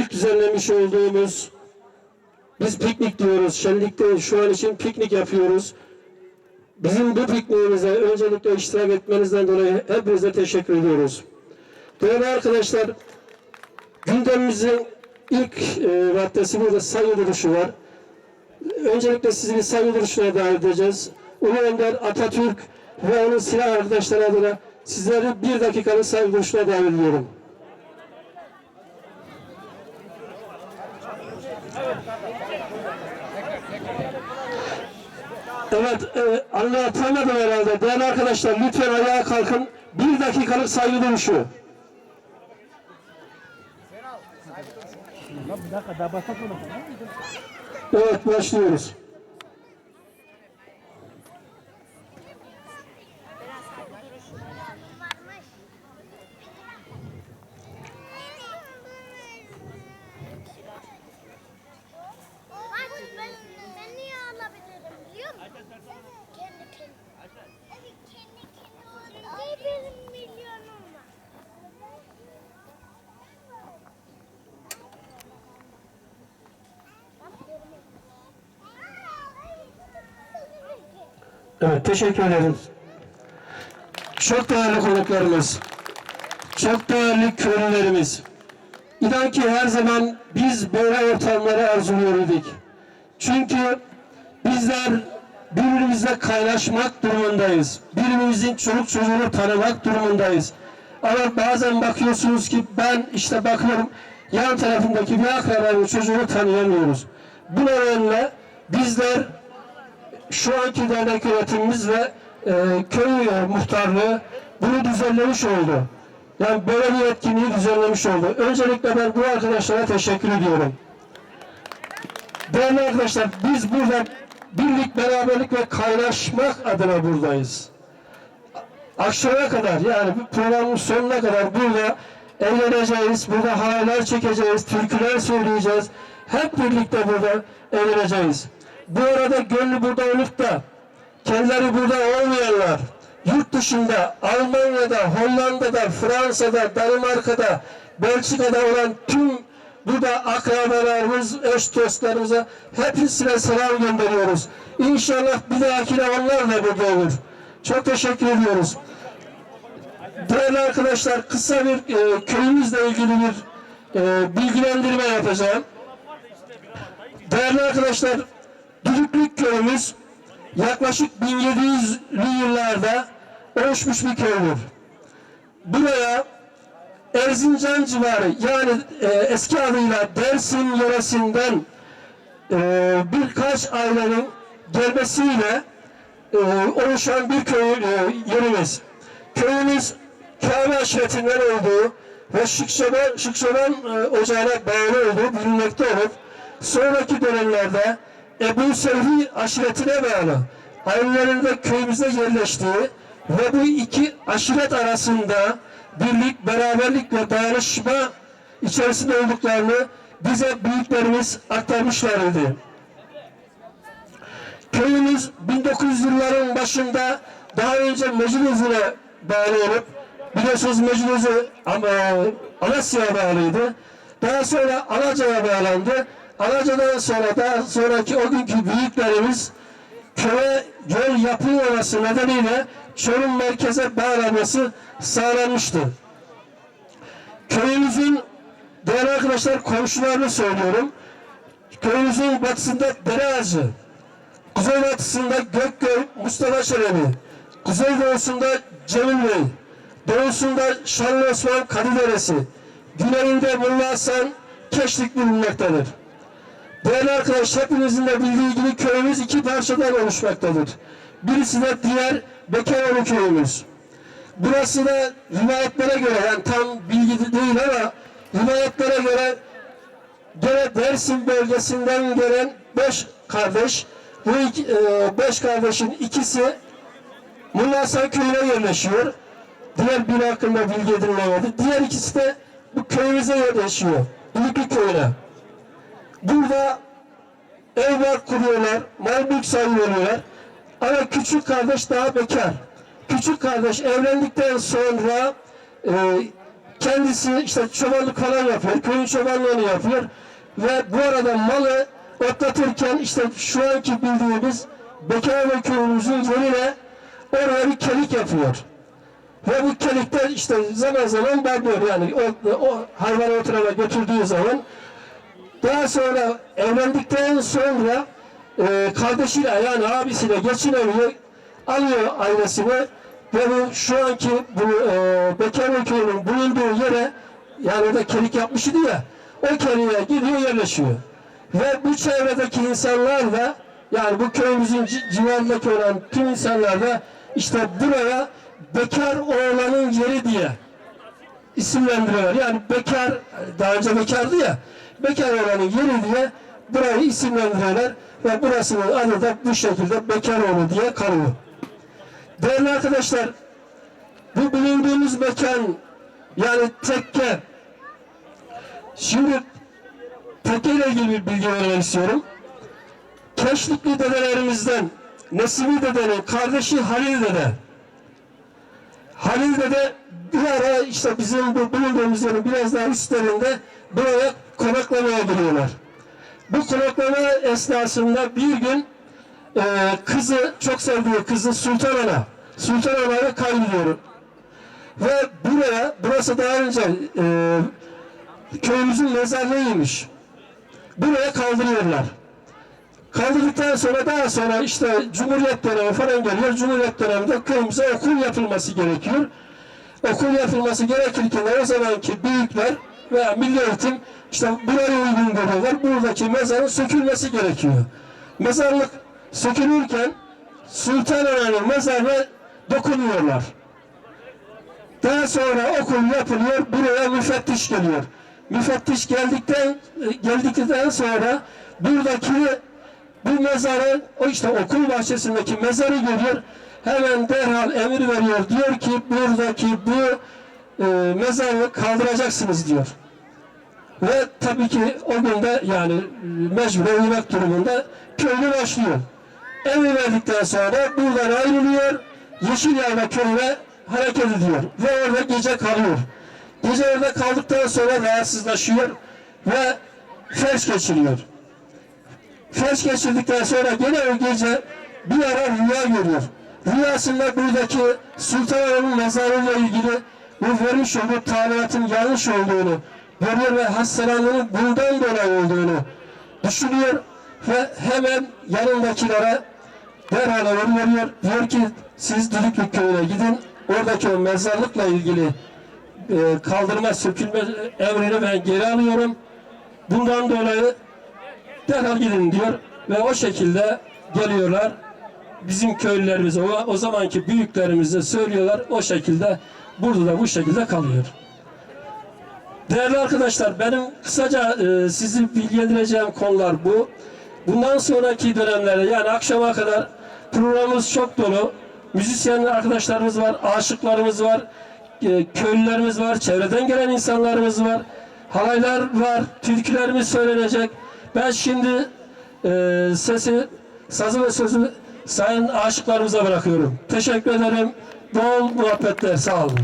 ilk düzenlemiş olduğumuz biz piknik diyoruz. Şenlikte şu an için piknik yapıyoruz. Bizim bu pikniğimize öncelikle iştirak etmenizden dolayı hepinize teşekkür ediyoruz. Değerli arkadaşlar, gündemimizin ilk e, maddesi burada saygı duruşu var. Öncelikle sizi bir saygı duruşuna davet edeceğiz. Ulu Önder Atatürk ve onun silah arkadaşları adına sizleri bir dakikalık saygı duruşuna davet ediyorum. Evet, e, anlatamadım herhalde. Değerli arkadaşlar lütfen ayağa kalkın. Bir dakikalık saygı duruşu. Evet, başlıyoruz. Evet, teşekkür ederim. Çok değerli konuklarımız, çok değerli köylülerimiz. İnan ki her zaman biz böyle ortamları arzuluyorduk. Çünkü bizler birbirimizle kaynaşmak durumundayız. Birbirimizin çoluk çocuğunu tanımak durumundayız. Ama bazen bakıyorsunuz ki ben işte bakıyorum yan tarafındaki bir akrabanın çocuğunu tanıyamıyoruz. Bu nedenle bizler şu anki dernek yönetimimiz ve e, köy muhtarlığı bunu düzenlemiş oldu. Yani böyle bir etkinliği düzenlemiş oldu. Öncelikle ben bu arkadaşlara teşekkür ediyorum. Değerli arkadaşlar biz burada birlik, beraberlik ve kaynaşmak adına buradayız. Akşama kadar yani programın sonuna kadar burada eğleneceğiz, burada hayaller çekeceğiz, türküler söyleyeceğiz. Hep birlikte burada eğleneceğiz. Bu arada gönlü burada olup da kendileri burada olmayanlar, yurt dışında, Almanya'da, Hollanda'da, Fransa'da, Danimarka'da, Belçika'da olan tüm burada akrabalarımız, eş dostlarımıza hepsine selam gönderiyoruz. İnşallah bir dahakine onlar da burada olur. Çok teşekkür ediyoruz. Değerli arkadaşlar kısa bir e, köyümüzle ilgili bir e, bilgilendirme yapacağım. Değerli arkadaşlar Düdüklük köyümüz yaklaşık 1700'lü yıllarda oluşmuş bir köydür. Buraya Erzincan civarı yani e, eski adıyla Dersim yöresinden e, birkaç ailenin gelmesiyle e, oluşan bir köy e, yerimiz. Köyümüz Kabe aşiretinden olduğu ve Şıkşaban, Şıkşaban e, ocağına bağlı olduğu bilinmekte olup sonraki dönemlerde Ebu Sevri aşiretine bağlı ailelerinde köyümüze yerleştiği ve bu iki aşiret arasında birlik, beraberlik ve dayanışma içerisinde olduklarını bize büyüklerimiz aktarmışlardı. Köyümüz 1900 yılların başında daha önce Mecnun'una bağlı olup biliyorsunuz Mecnun'u Alasya'ya bağlıydı. Daha sonra Alaca'ya bağlandı. Alaca'dan sonra daha sonraki o günkü büyüklerimiz köye yol yapılmaması nedeniyle Çorum merkeze bağlanması sağlanmıştı. Köyümüzün değerli arkadaşlar komşularını söylüyorum. Köyümüzün batısında Dereağacı, kuzeybatısında Gökgöl Mustafa Çelebi, kuzeydoğusunda Cemil Bey, doğusunda Şanlı Osman Kadıderesi, güneyinde Molla Hasan Keşlik bulunmaktadır. Değerli arkadaş hepinizin de bildiği gibi köyümüz iki parçadan oluşmaktadır. Birisi de diğer Bekeroğlu köyümüz. Burası da rivayetlere göre yani tam bilgi değil ama rivayetlere göre gene Dersim bölgesinden gelen beş kardeş bu iki, e, beş kardeşin ikisi Molla Hasan köyüne yerleşiyor. Diğer biri hakkında bilgi edinilemedi. Diğer ikisi de bu köyümüze yerleşiyor. Büyüklük köyüne. Burada evler kuruyorlar, mal mülk sahibi oluyorlar. Ama küçük kardeş daha bekar. Küçük kardeş evlendikten sonra e, kendisi işte çobanlık falan yapıyor, köyün çobanlığını yapıyor ve bu arada malı otlatırken işte şu anki bildiğimiz Bekarlı köyümüzün yerine oraya bir kelik yapıyor. Ve bu kelikte işte zaman zaman bakıyor yani o, o hayvanı o götürdüğü zaman daha sonra evlendikten sonra e, kardeşiyle yani abisiyle geçinemiyor, alıyor ailesini ve bu şu anki bu e, Bekarlı köyünün bulunduğu yere yani orada kelik yapmıştı ya o keliğe gidiyor yerleşiyor. Ve bu çevredeki insanlar da yani bu köyümüzün ci- civarındaki olan tüm insanlar da işte buraya bekar oğlanın yeri diye isimlendiriyorlar. Yani bekar, daha önce bekardı ya, bekar olanın yeri diye burayı isimlendiriyorlar ve burasının adı da bu şekilde Bekaroğlu diye kalıyor. Değerli arkadaşlar, bu bulunduğumuz mekan yani tekke, şimdi tekke ile ilgili bir bilgi vermek istiyorum. Keşlikli dedelerimizden Nesimi dedenin kardeşi Halil dede Halil Dede bir ara işte bizim bu bulunduğumuz yerin biraz daha üstlerinde buraya konaklamaya geliyorlar. Bu konaklama esnasında bir gün e, kızı, çok sevdiği kızı Sultan Ana, Sultan Ana'yı kaybediyor. Ve buraya, burası daha önce e, köyümüzün mezarlığıymış. Buraya kaldırıyorlar. Kaldırdıktan sonra daha sonra işte Cumhuriyet dönemi falan geliyor. Cumhuriyet döneminde köyümüze okul yapılması gerekiyor. Okul yapılması gerekirken o zamanki büyükler veya milli işte buraya uygun görüyorlar. Buradaki mezarın sökülmesi gerekiyor. Mezarlık sökülürken Sultan Ana'nın mezarına dokunuyorlar. Daha sonra okul yapılıyor, buraya müfettiş geliyor. Müfettiş geldikten geldikten sonra buradaki bu mezarı, o işte okul bahçesindeki mezarı görüyor. Hemen derhal emir veriyor. Diyor ki buradaki bu e, mezarı kaldıracaksınız diyor. Ve tabii ki o günde yani e, mecburen uyumak durumunda köylü başlıyor. Emir verdikten sonra buradan ayrılıyor. Yeşilyayla köyüne hareket ediyor. Ve orada gece kalıyor. Gece orada kaldıktan sonra rahatsızlaşıyor ve felç geçiriyor. Felç geçirdikten sonra gene o gece bir ara rüya görüyor. Rüyasında buradaki Sultanahmet'in mezarıyla ilgili bu vermiş olduğu talimatın yanlış olduğunu görüyor ve hastalandığının bundan dolayı olduğunu düşünüyor ve hemen yanındakilere derhal emir veriyor. Diyor ki siz Düdüklü köyüne gidin. Oradaki o mezarlıkla ilgili e, kaldırma, sökülme emrini ben geri alıyorum. Bundan dolayı derhal gidin diyor ve o şekilde geliyorlar. Bizim köylülerimize, o, o zamanki büyüklerimize söylüyorlar. O şekilde burada da bu şekilde kalıyor. Değerli arkadaşlar benim kısaca e, sizi bilgilendireceğim konular bu. Bundan sonraki dönemlerde yani akşama kadar programımız çok dolu. Müzisyen arkadaşlarımız var, aşıklarımız var, e, köylülerimiz var, çevreden gelen insanlarımız var. Halaylar var, türkülerimiz söylenecek. Ben şimdi e, sesi, sazı ve sözü sayın aşıklarımıza bırakıyorum. Teşekkür ederim. Bol muhabbetler, sağ olun.